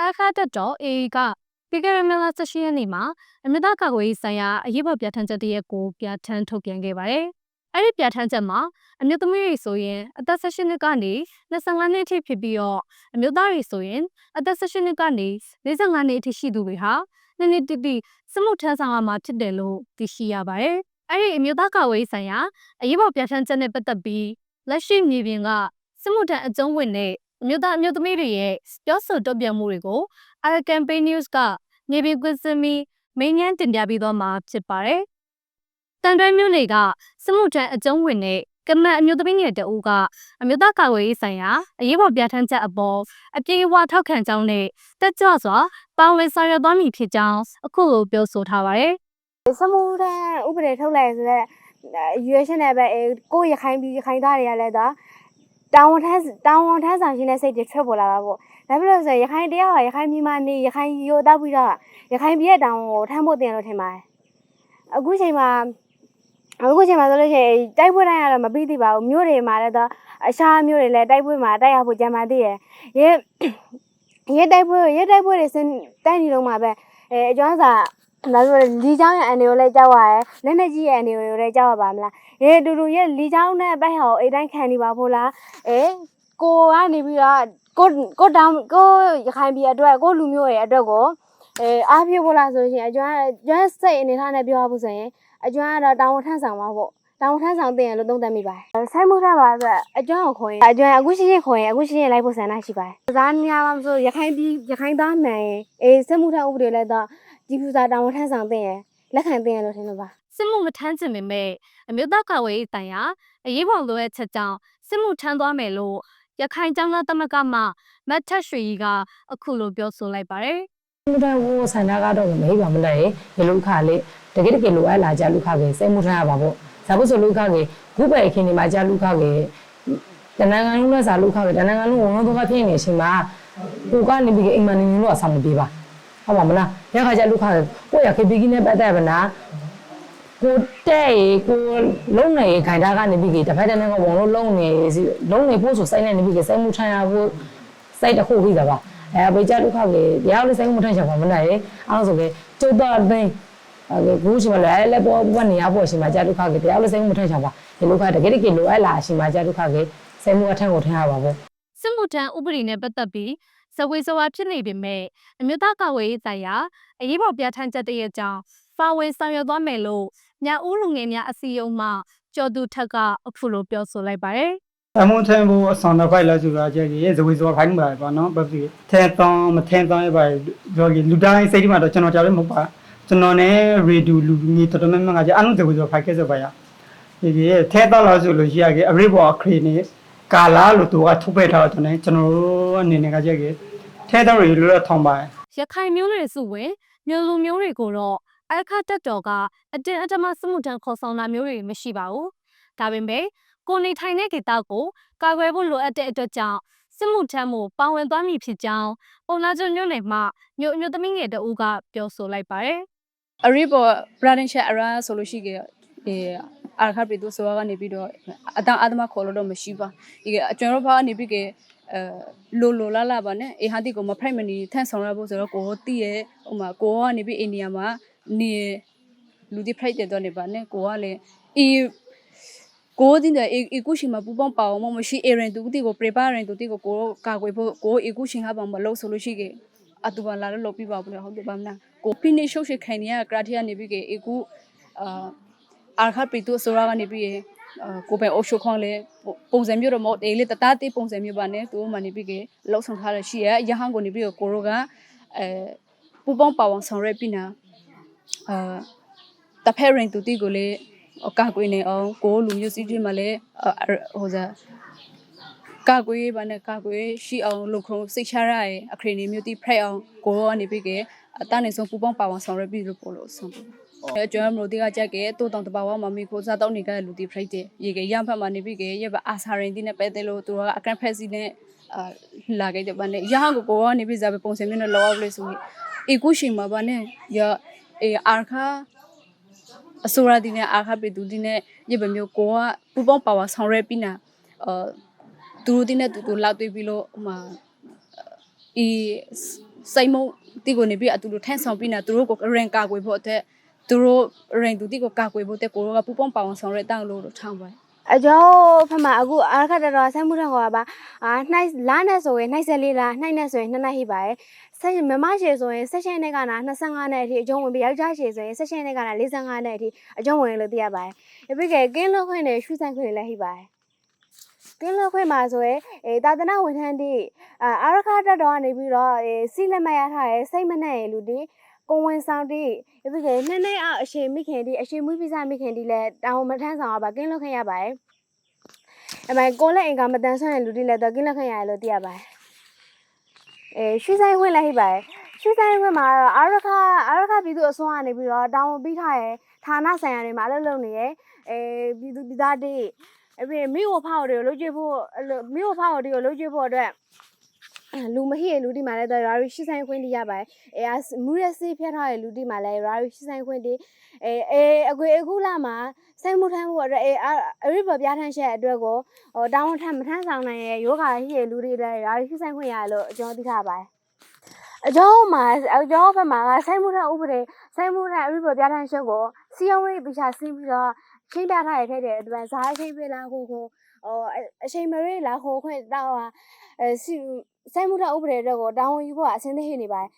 အခါတက်တော့အေကပြီးခဲ့တဲ့မလ16ရက်နေ့မှာအမြင့်သားကာကွယ်ရေးဆိုင်ရာအရေးပေါ်ပြဋ္ဌာန်းချက်တရက်ကိုပြဋ္ဌာန်းထုတ်ပြန်ခဲ့ပါတယ်။အဲ့ဒီပြဋ္ဌာန်းချက်မှာအမျိုးသမီးတွေဆိုရင်အသက်16နှစ်ကနေ25နှစ်အထိဖြစ်ပြီးတော့အမျိုးသားတွေဆိုရင်အသက်16နှစ်ကနေ45နှစ်အထိရှိသူတွေဟာနှစ်နှစ်တိတိစမှုထမ်းဆောင်ရမှာဖြစ်တယ်လို့သိရှိရပါတယ်။ အဲ့ဒီအမျိုးသားကာကွယ်ရေးဆိုင်ရာအရေးပေါ်ပြဋ္ဌာန်းချက်နဲ့ပတ်သက်ပြီးလက်ရှိမြေပြင်ကစမှုထမ်းအကျုံးဝင်တဲ့အမျိုးသားအမျိုးသမီးတွေရဲ့ပြောဆိုတုံ့ပြန်မှုတွေကို Our Campaign News ကနေပြည်ကွင်းစမီမင်းငန်းတင်ပြပေးသွားမှာဖြစ်ပါတယ်။တန်တွဲမျိုးတွေကစမှုထမ်းအကျုံးဝင်တဲ့ကမတ်အမျိုးသမီးငယ်တအူးကအမျိုးသားကာကွယ်ရေးဆိုင်ရာအရေးပေါ်ပြဋ္ဌာန်းချက်အပေါ်အပြေအဝထောက်ခံကြောင်းနဲ့တက်ကြွစွာပါဝင်ဆောင်ရွက်သွားမည်ဖြစ်ကြောင်းအခုလိုပြောဆိုထားပါတယ် စမှုထမ်းဥပဒေထုတ်လိုက်ဆိုတော့ရွေးရှင်နဲ့ပဲအဲကိုယ့်ရခိုင်ပြည်ရခိုင်သားတွေကလည်းတော့တောင်းဝန်ထမ်းတောင်းဝန်ထမ်းဆောင်ရှင်တဲ့စိတ်တွေထွက်ပေါ်လာတာပေါ့ဒါဖြစ်လို့ဆိုရင်ရခိုင်တရားကရခိုင်ပြည်မှာနေရခိုင်ရိုးတောက်ပြီးတော့ရခိုင်ပြည်ရဲ့တောင်းဝန်ကိုထမ်းဖို့တင်လို့ထင်ပါတယ်အခုချိန်မှာအခုချိန်မှာဆိုလို့ရှိရင်တိုက်ပွဲတိုင်းကတော့မပြီးသေးပါဘူးမြို့တွေမှာလည်းတော့အရှားမြို့တွေလည်းတိုက်ပွဲမှာတိုက်ရဖို့ကြံပါသေးရဲ့ရဲရဲတိုက်ပွဲရဲတိုက်ပွဲတွေစတိုက်နေတော့မှာပဲအဲအကျွမ်းစာ ဒါဆိုရင်လီချောင်းရဲ့အနေကိုလည်းကြောက်ရတယ်။လက်နဲ့ကြီးရဲ့အနေကိုလည်းကြောက်ရပါမလား။ရေတူတူရဲ့လီချောင်းနဲ့ပတ်ဟောအိတ်တိုင်းခံနေပါဖို့လား။အဲကိုကနေပြီးတော့ကိုကိုတောင်ကိုရခိုင်ပြည်အတွက်ကိုလူမျိုးရဲ့အတွက်ကိုအဲအားပြဖို့လားဆိုရင်အကျွမ်းအကျွမ်းစိတ်အနေထားနဲ့ပြောရဖို့ဆိုရင်အကျွမ်းကတော့တောင်ဝထန်းဆောင်ပါဖို့ တောင်ဝထန်းဆောင်တင်ရလို့သုံးသပ်မိပါတယ်။ဆိုင်မှုထမ်းပါဆိုအကျွမ်းကိုခေါ်ရင်အကျွမ်းအခုရှိရင်ခေါ်ရင်အခုရှိရင်လိုက်ဖို့ဆန္ဒရှိပါတယ်။ကစားနေရမှာမဆိုရခိုင်ပြည်ရခိုင်သားမှန်ရင်အေးစစ်မှုထမ်းဥပဒေလည်းတော့ဒီဖူစာတောင်ဝထမ်းဆောင်တင်ရလက်ခံတင်ရလို့ထင်လို့ပါ။စစ်မှုမထမ်းချင်ပေမဲ့အမျိုးသားကာကွယ်ရေးတိုင်ရာအရေးပေါ်လိုအပ်ချက်ကြောင့်စစ်မှုထမ်းသွားမယ်လို့ရခိုင်ကျောင်းသားသမဂ္ဂမှမတ်ထက်ရွှေကြီးကအခုလိုပြောဆိုလိုက်ပါတယ်။မှုထမ်းကိုဆန္ဒကတော့မဟိပါမလဲရေလူခါလေးတကယ်တကယ်လိုအပ်လာကြလူခါကေစိတ်မှုထမ်းရပါပေါ့ ဇာဖို့ဆိုလူခါကေခုပဲအခင်းဒီမှာကြလူခါကေတနင်္ဂနွေလုံးစာလူခါကေတနင်္ဂနွေလုံးဝန်တော့ဖြစ်နေရှင်မှာကိုကနေပြီးအိမ်မနေလို့အဆောင်မပြေပါဟုတ်ပါမလားရခါကြလူခါကိုရခေဘီကင်းနဲ့ပတ်သက်ပါနာကိုတဲ့ရေကိုလုံးနေခိုင်တာကနေပြီးတစ်ဖက်တစ်နည်းကဝန်လို့လုံးနေလုံးနေဖို့ဆိုစိုက်နေပြီးစိတ်မှုထမ်းရဖို့စိုက်တခုခိတာပါအဲဘေကြဒုက္ခကတရားလို့စိတ်မထန်ချင်ပါမနိုင်အဲ့လိုဆိုလေကျုပ်တော့သိအဲ ဘူးရှိမလဲလဲပေါ်ပေါ်နေရပေါ်ရှိမှာကြာဒုက္ခကတရားလို့စိတ်မထန်ချင်ပါဒီဒုက္ခတကယ်တကယ်လိုအပ်လာရှိမှာကြာဒုက္ခကစိတ်မှုအထက်ကိုထမ်းရပါဘောစစ်မှုထမ်းဥပဒေနဲ့ပတ်သက်ပြီးဇဝေဇဝါဖြစ်နေပေမဲ့အမျိုးသားကာကွယ်ရေးဆိုင်ရာအရေးပေါ်ပြဋ္ဌာန်းချက်တရဲ့ကြောင့်ပါဝင်ဆောင်ရွက်သွားမယ်လို့ညဦးလူငယ်များအစည်းအရုံးမှကျော်သူထက်ကအခုလိုပြောဆိုလိုက်ပါတယ်အမွန်ထန်ဖို့အဆောင်တော့ဖိုက်လာဆိုတာကြည့်ရဲ့ဇဝေဇဝခိုင်းပါပါနော်ဘာဖြစ်ထဲတောင်းမထဲတောင်းရပါပြောကြီးလူတိုင်းစိတ်ထဲမှာတော့ကျွန်တော်ကြားလို့မဟုတ်ပါ ကျွန်တော်နဲ့ရေဒူလူကြီးတော်တော်များများကကြာအလုံးဇဝေဇဝဖိုက်ခဲ့စပါရဒီကြီးထဲတောင်းလို့ဆိုလို့ရှိရခဲ့အရိဘောအခရီနေကာလာလို့သူကထုတ်ပေးထားတော့ကျွန်တော်တို့အနေနဲ့ကကြည့်ခဲ့ထဲတောင်းရေလို့ထောင်ပါရခိုင်မျိုးနွယ်စုဝင်မျိုးလူမျိုးတွေကိုတော့အခါတက်တော်ကအတင်းအဓမ္မစစ်မှုထမ်းခေါ်ဆောင်တာမျိုးတွေမရှိပါဘူးဒါပေမဲ့ကိုနေထိုင်တဲ့ဒေသကိုကာကွယ်ဖို့လိုအပ်တဲ့အတွက်ကြောင့်စစ်မှုထမ်းမှုပါဝင်သွားမည်ဖြစ်ကြောင်းပုံနာကျွန်းမြို့နယ်မှမြို့အမျိုးသမီးငယ်တဦးကပြောဆိုလိုက်ပါတယ် အရိပေါ် branding share အရာဆိုလို့ရှိကြအဲအာခါပြည်သူဆိုကနေပြီးတော့အတန်အသမခေါ်လို့တော့မရှိပါဒီအကျွန်တော်ဘာနေပြီးကအဲလိုလိုလာလာပါနဲ့အေဟာတီကိုမဖိုက်မနီထန့်ဆောင်ရဖို့ဆိုတော့ကိုတည်ရဲ့ဟိုမှာကိုကနေပြီးအိန္ဒိယမှာနေလူဒီဖိုက်တဲ့တော့နေပါနဲ့ကိုကလည်းအီကိုတင်တဲ့အီကူရှင်မှာပူပေါင်းပါအောင်မရှိအရင်တူတီကို prepare ရင်တူတီကိုကိုကာကွယ်ဖို့ကိုအီကူရှင်ဟာပါမလို့ဆိုလို့ရှိကြအတူပါလာလို့လုပ်ပြပါဘူးလေဟုတ်တယ်ပါမလား ကိုဖိနေရှုပ်ရှိခိုင်နေရကရာတီကနေပြီးကေအကူအာအာခါပရီတူဆိုရာကနေပြီးအာကိုပဲအုပ်ရှုခေါင်းလေပုံစံမျိုးတော့မဟုတ်တေးလေတသားတေးပုံစံမျိုးပါနဲ့သူမှနေပြီးကေလောက်ဆောင်ထားရရှိရရဟန်းကိုနေပြီးကိုရိုကအဲပူပေါင်းပါအောင်ဆောင်ရွက်ပြီးနာအာတဖက်ရင်တူတီကိုလေအကကွေးနေအောင်ကိုလူမျိုးစီးတွေမှာလည်းဟိုစား ကာကွယ်ပါနဲ့ကာကွယ်ရှိအောင်လုပ်ခုံစိတ်ချရရဲ့အခရီးနေမျိုးတိဖရက်အောင်ကိုရောကနေပြီးကအတန်းနေဆုံးပူပေါင်းပါအောင်ဆောင်ရွက်ပြီးလို့ပို့လို့ဆုံးပေါ့အဲကျွန်တော်တို့ဒီကကြက်ကဲတိုးတောင်တဘာဝမမီကိုစားတော့နေကြတဲ့လူတိဖရက်တဲ့ရေကရဖတ်မှနေပြီးကရပါအာစာရင်ဒီနဲ့ပဲတဲ့လို့သူကအကန်ဖက်စီနဲ့အာလာခဲ့တဲ့ဘာနဲ့ရဟကိုကိုရောနေပြီးစားပဲပုံစံမျိုးနဲ့လောအောင်လို့ဆိုရင်အေကုရှိမှာပါနဲ့ရအေအာခါအစိုးရဒီနဲ့အာခပိတူဒီနဲ့ရညဘမျိုးကိုကပူပေါင်းပါဝါဆောင်ရဲပြီးနာအာ သူတို့တင်းနဲ့တူတူလောက်တွေ့ပြီးလို့ဟိုမှာအီစိတ်မုံတီကိုနေပြီးအတူတူထန့်ဆောင်ပြီးနာသူတို့ကိုရင်ကာကွယ်ဖို့အတွက်သူတို့ရင်သူတီကိုကာကွယ်ဖို့အတွက်ကိုကပူပေါင်းပါဝါဆောင်ရဲတောင်းလို့ထောင်းပါတယ်အကျော်ဖမအခုအားခတ်တော်ဆမ်းမှုထံခေါ်ပါအာနှိုက်လာနဲ့ဆိုရင်နှိုက်ဆက်လေးလားနှိုက်နဲ့ဆိုရင်နှစ်နှိုက်ဟိပါရဲ့ဆက်မမရှည်ဆိုရင်ဆက်ရှင်နဲ့ကနာ25နဲ့အထိအကျုံးဝင်ပြီးယောက်ျားရှည်ဆိုရင်ဆက်ရှင်နဲ့ကနာ45နဲ့အထိအကျုံးဝင်လို့သိရပါတယ်ပြီးခဲ့ကင်းလို့ခွင့်နဲ့ရွှေဆိုင်ခွင့်လည်းဟိပါတယ် ကင်းလို့ခွင့်မှာဆိုရင်အဲတာသနာဝန်ထမ်းတိအာအားခတ်တော်ကနေပြီးတော့အဲစီလက်မရထားရဲ့စိတ်မနဲ့လူတိကိုဝင်ဆောင်တိပြီးခဲ့နှစ်နှစ်အောက်အရှင်မိခင်တိအရှင်မွေးပိစမိခင်တိလည်းတောင်းမထမ်းဆောင်ရပါကင်းလို့ခွင့်ရပါတယ်အမေကိုလည်းအင်ကမတန်ဆွမ်းတဲ့လူတွေလည်းတော့ကင်းလက်ခံရတယ်လို့သိရပါတယ်။အဲရွှေဆိုင်ဝင်လည်းဟိပါတယ်။ရွှေဆိုင်ဝင်မှာတော့အာရခအာရခပြည်သူအစွမ်းကနေပြီးတော့တောင်းဝန်ပြီးထားရဲ့ဌာနဆိုင်ရာတွေမှာအလုပ်လုပ်နေရဲ့အဲပြည်သူပြည်သားတွေ အပြင်မိဝဖောက်တွေကိုလုပ်ကြည့်ဖို့အဲ့လိုမိဝဖောက်တွေကိုလုပ်ကြည့်ဖို့အတွက်လူမဟိရဲ့လူဒီမှာလည်းတော့ရာရီရှိဆိုင်ခွင့်တရပါတယ်။အဲမူရစီဖျက်ထားတဲ့လူဒီမှာလည်းရာရီရှိဆိုင်ခွင့်တအဲအဲအကွေအခုလာမှာစိုက်မှုထမ်းဖို့အတွက်အဲအရိဘပြားထမ်းရှက်အတွက်ကိုဟိုတောင်းထမ်းမထမ်းဆောင်နိုင်ရဲ့ယောဂဟိရဲ့လူတွေလည်းရာရီရှိဆိုင်ခွင့်ရတယ်လို့အကျော်သိထားပါတယ်။အကျော်မှာအကျော်ဘက်မှာစိုက်မှုထမ်းဥပဒေစိုက်မှုထမ်းအရိဘပြားထမ်းရှက်ကိုစီယုံရိပ်ပိချဆင်းပြီးတော့ ချင်းပြထားရတဲ့တဲ့အတွက်ဇာအချိန်ပေးလာကိုကိုဟိုအချိန်မရိလာဟိုခွင့်တောင်းဟာအဲစီစိုက်မှုထမ်းဥပဒေအတွက်ကိုတောင်းဝန်ယူဖို့အဆင်သင့်နေပါတယ်